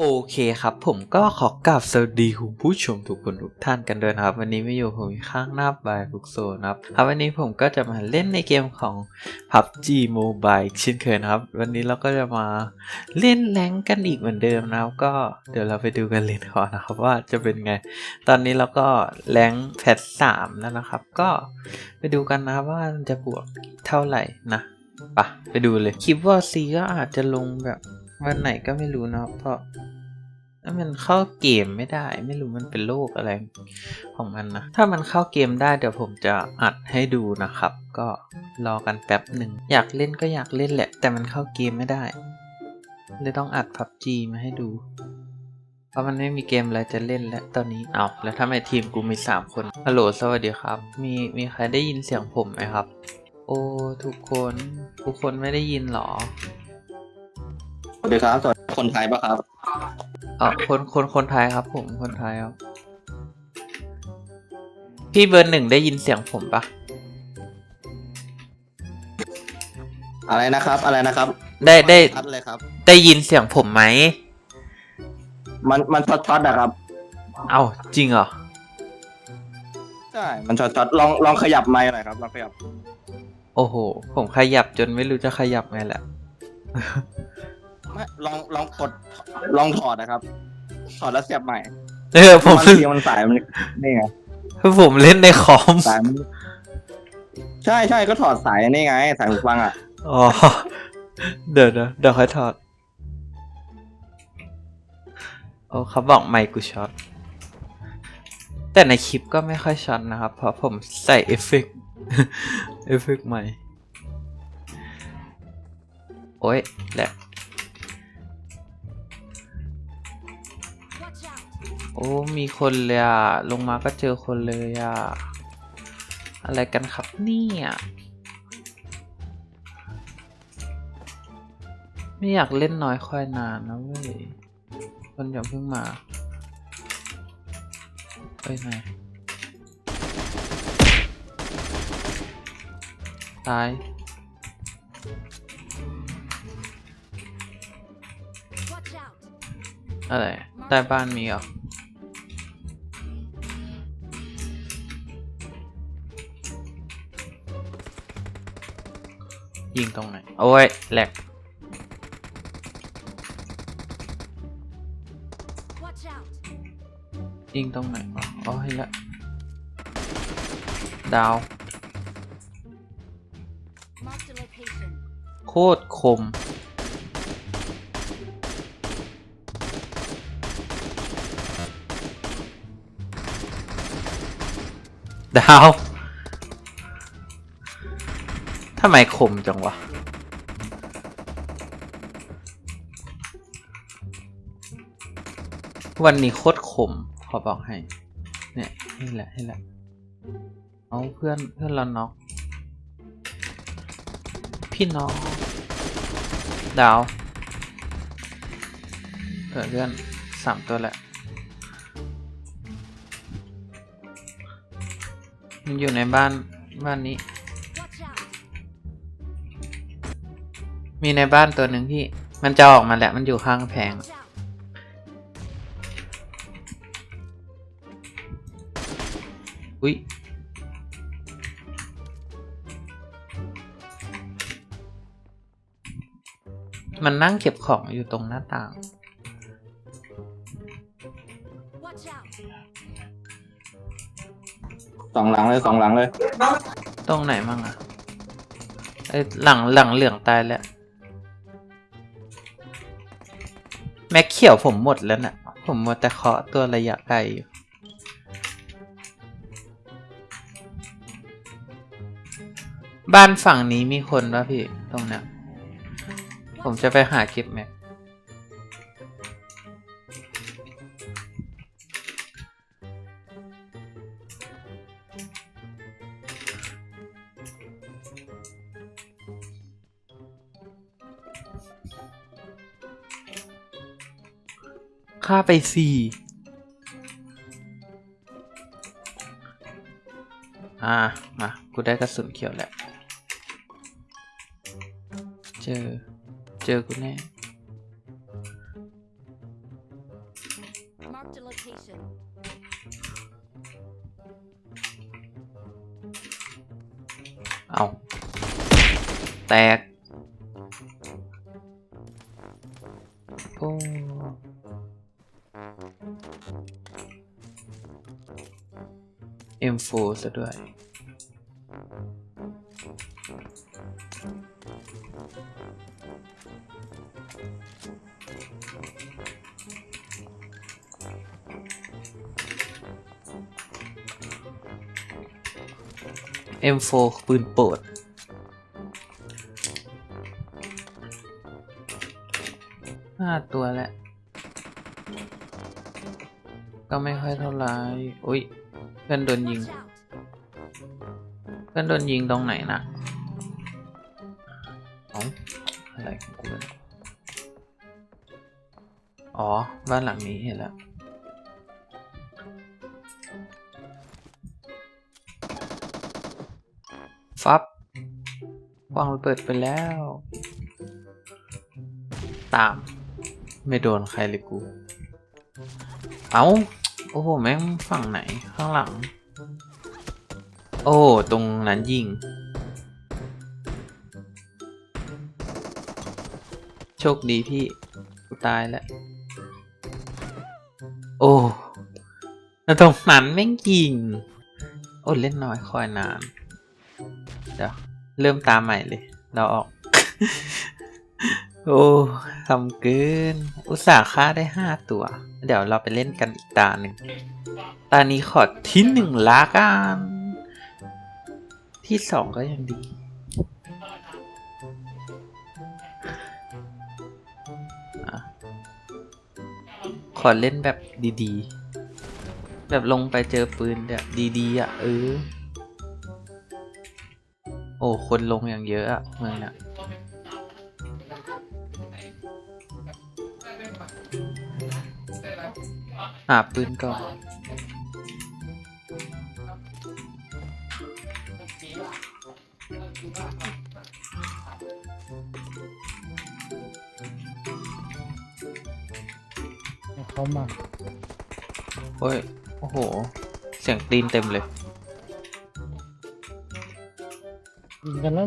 โอเคครับ ผมก็ขอกราบสวัสดีคุณผู้ชมทุกคนทุกท่านกันด้วยนะครับ วันนี้ไม่อยู่ผมอยู่ข้างหน้าบายบุกโซนะครับครับ วันนี้ผมก็จะมาเล่นในเกมของ PUBG Mobile เช่นเคยนะครับ วันนี้เราก็จะมาเล่นแรงกันอีกเหมือนเดิมนะครับก็เดี๋ยวเราไปดูกันเลยก่อนนะครับว่าจะเป็นไง ตอนนี้เราก็แรงแพทสามแล้วนะครับ ก็ไปดูกันนะว่าจะบวกเท่าไหร่นะไปะไปดูเลยคลิปวอร์ซีก็อาจจะลงแบบ วันไหนก็ไม่รู้นะเพราะถ้ามันเข้าเกมไม่ได้ ไม่รู้มันเป็นโรคอะไรของมันนะ ถ้ามันเข้าเกมได้เดี๋ยวผมจะอัดให้ดูนะครับ ก็รอกันแป๊บหนึ่ง อยากเล่นก็อยากเล่นแหละ แต่มันเข้าเกมไม่ได้เลยต้องอัด PUBG มาให้ดู เพราะมันไม่มีเกมอะไรจะเล่นแล้วตอนนี้เอาแล้วถ้าไมทีมกูมีสามคนฮัลโหลสวัสดีครับ มีมีใครได้ยินเสียงผมไหมครับ โอ้ทุกคน ทุกคนไม่ได้ยินเหรอ สวัสดีครับสวัสดีคนไทยปะครับเออคนคนคนไทยครับ ผมคนไทยครับ พี่เบอร์หนึ่งได้ยินเสียงผมปะอะไรนะครับ อะไรนะครับได้ได้ชัดเลยครับ ได้ยินเสียงผมไหม มันมันช็อตช็อตอะครับ เอ้าจริงเหรอ ใช่ มันช็อตช็อตลองลองขยับไมค์หน่อยครับลองขยับ โอ้โห ผมขยับจนไม่รู้จะขยับไงแหละ ไม่ลองลองกดลองถอดนะครับ ถอดแล้วเสียบใหม่เออผมบางทีมันสายมันนี่ไงผมเล่นในคอมสายมันใช่ใช่ก็ถอดสายนี่ไง สายหูฟังอะอ๋อเดี๋ยวนะเดี๋ยวค่อยถอดโอ้เขาบอกไมค์กูช็อตแต่ในคลิปก็ไม่ค่อยช็อตนะครับ เพราะผมใส่เอฟเฟกต์เอฟเฟกต์ใหม่ โอ้ยแหละ โอ้ มีคนเลยอะลงมาก็เจอคนเลยอะอะไรกันครับเนี่ยไม่อยากเล่นน้อยค่อยนานนะเว้ย คนอย่าเพิ่งมาไปไหนตาย Watch out! อะไรใต้บ้านมีเห ยิงตรงไหน โอ้ยแหลก Watch out! ยิงตรงไหนวะอ๋อเห็นละดาว Mark the location. โคตรคม ดาว ทำไมคมจังวะ วันนี้โคตรคมขอบอกให้ เนี่ยนี่แหละนี่แหละ เอาเพื่อนเพื่อนเราน็อก พี่น้อง ดาวเออเพื่อนสามตัวแหละ มันอยู่ในบ้านบ้านนี้ มีในบ้านตัวหนึ่งพี่ มันจะออกมาแหละ มันอยู่ข้างกำแพง Watch out! อุ้ยมันนั่งเก็บของอยู่ตรงหน้าต่าง Watch out! สองหลังเลยสองหลังเลย ตรงไหนมั่งอะไอหลังหลังเหลืองตายแล้ว แม็กเขียวผมหมดแล้วนะ่ะ ผมมัวแต่เคาะตัวระยะไกลอยู่บ้านฝั่งนี้มีคนป่ะพี่ตรงเนี้ยผมจะไปหาเก็บแม็ก ค่าไปสี่อ่า มา กูได้กระสุนเขียวแล้ว เจอ เจอกูแน่ Marked a location. เอาแตก M4 ซะด้วย M4 ปืนโปรดห้าตัวแหละ ก็ไม่ค่อยเท่าไหรอุ้ยเพื่อนโดนยิง เพื่อนโดนยิงตรงไหนนะเอ้าอะไรของกูเอ๋อ บ้านหลังนี้เห็นแล้วฟับวางระเบิดไปแล้ว ตาม ไม่โดนใครเลยกู เอา้า โอ้โห แม่งฝั่งไหน ข้างหลัง โอ้ ตรงนั้นยิง โชคดีพี่กูตายแล้ว โอ้แล้วตรงนั้นแม่งยิง โอ้เล่นน้อยคอยนาน เดี๋ยว เริ่มตามใหม่เลย เราออก โอ้ทำเกิน อุตส่าห์ฆ่าได้ห้าตัว เดี๋ยวเราไปเล่นกันอีกตาหนึ่ง ตานี้ขอที่หนึ่งละกัน ที่สองก็ยังดีอขอเล่นแบบดีๆ แบบลงไปเจอปืนแบบดีๆ อะ เออ โอ้ คนลงอย่างเยอะอะเมืองเนี่ย หาปืนก่อนเขามาโอ้ย โอ้โห เสียงตีนเต็มเลยยิงกันแล้ว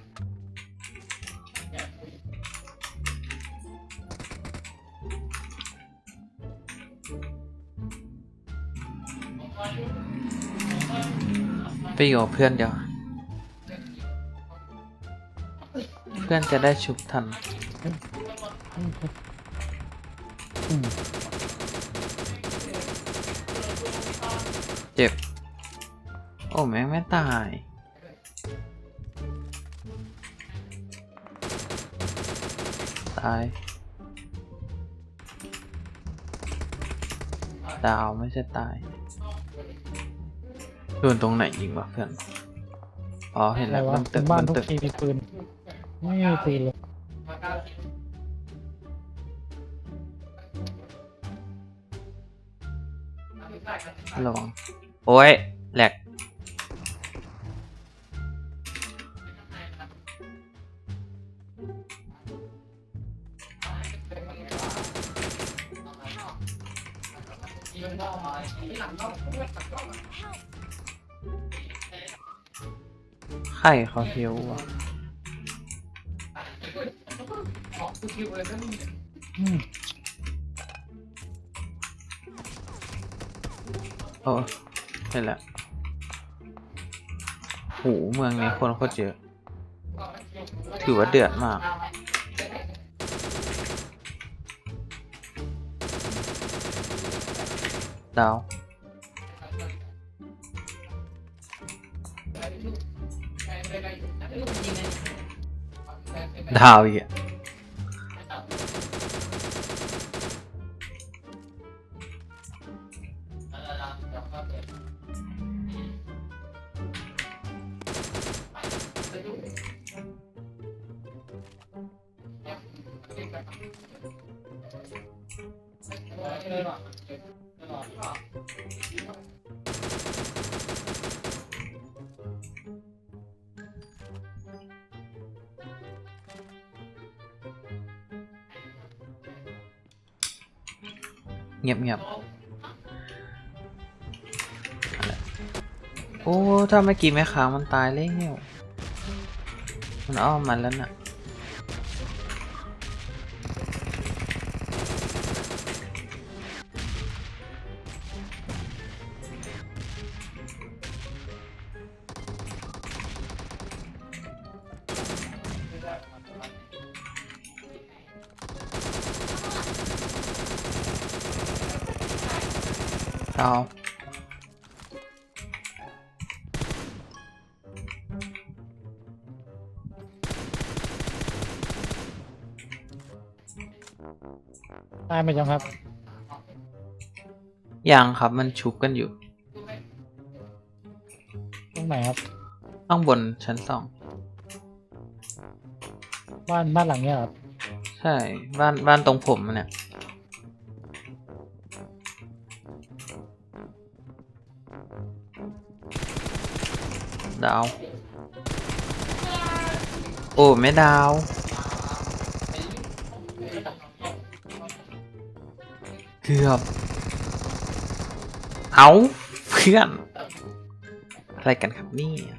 ยู่กับเพื่อนเดี๋ยว เพื่อนจะได้ชุบทัน เจ็บ โอ้แม่งไม่ตาย ตาย ดาวไม่ใช่ตาย โดนตรงไหนยิงวะเพื่อน อ๋อเห็นอะไรแล้ววะมันตึกบ้ามันนทุกตึกทีมีปืน ไม่มีปืนเลยระวังโอ้ยแหลก ใครเขาเฮียววะอืมโอ้เห็นแล้วโหเมืองนี้คนโคตรเยอะ ถือว่าเดือดมากดาว ดา เงียบเงียบโอ้ ถ้าเมื่อกี้แม่ค้ามันตายแล้วมันอ้อมมันแล้วน่ะ อาตายไปยังครับ ยังครับมันชุบกันอยู่ ตรงไหนครับ ข้างบนชั้นสอง บ้านบ้านหลังเนี้ยครับ ใช่ บ้านบ้านตรงผมอะเนี่ย ดาว โอ้ไม่ดาว เกือบ เอาเพื่อน อะไรกันครับเนี่ย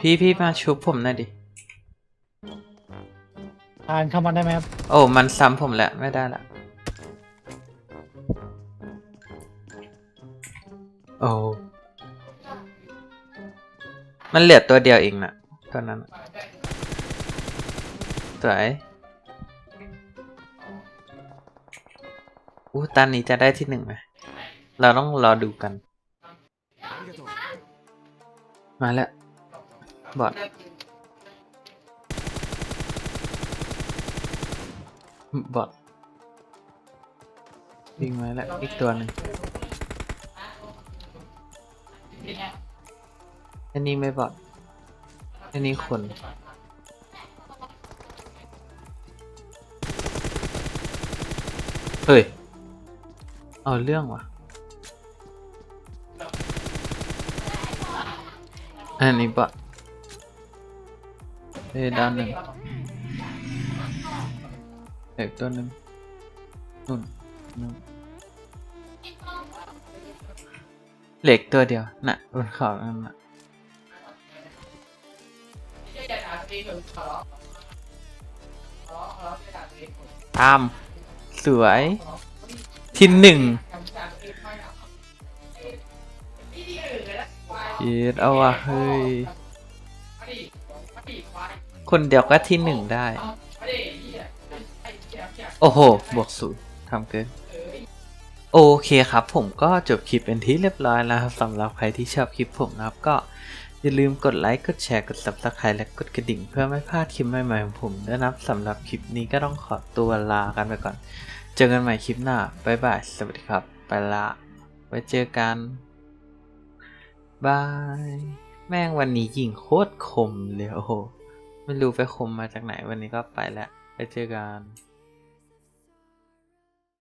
พี่พี่มาชุบผมหน่อยดิ ทานเข้ามาได้ไหมครับ โอ้มันซ้ำผมแล้วไม่ได้ละโอ้ มันเหลือตัวเดียวเองนะตอนนั้นสวยอู้ตอนนี้จะได้ที่หนึ่งไหมเราต้องรอดูกัน มาแล้ว บอดบอดวิ่งมาแล้ว อีกตัวหนึ่ง อันนี้ไม่บอดอันนี้คนเฮ้ย เอาเรื่องว่ะ อันนี้บอดเฮ้ยด้านหนึ่งเอกตัวหนึ่งนู่นนู่นเหล็กตัวเดียว น่ะบนเขานั่นน่ะ ตาม สวย ที่หนึ่งเย็ดเอาว่ะเฮ้ยคนเดียวก็ที่หนึ่งได้โอ้โห บวกศูนย์ทำเกิน โอเคครับ ผมก็จบคลิปเป็นที่เรียบร้อยแล้วครับสำหรับใครที่ชอบคลิปผมนะครับก็อย่าลืมกดไลค์ กดแชร์ กด subscribe และกดกระดิ่งเพื่อไม่พลาดคลิปใหม่ๆของผมด้วยนะครับสำหรับคลิปนี้ก็ต้องขอตัวลากันไปก่อน เจอกันใหม่คลิปหน้า บ๊ายบาย สวัสดีครับ ไปละ ไว้เจอกัน บาย แม่งวันนี้ยิงโคตรคมเลยโอ้โห ไม่รู้ไปคมมาจากไหนวันนี้ก็ไปแล้ว ไปเจอกัน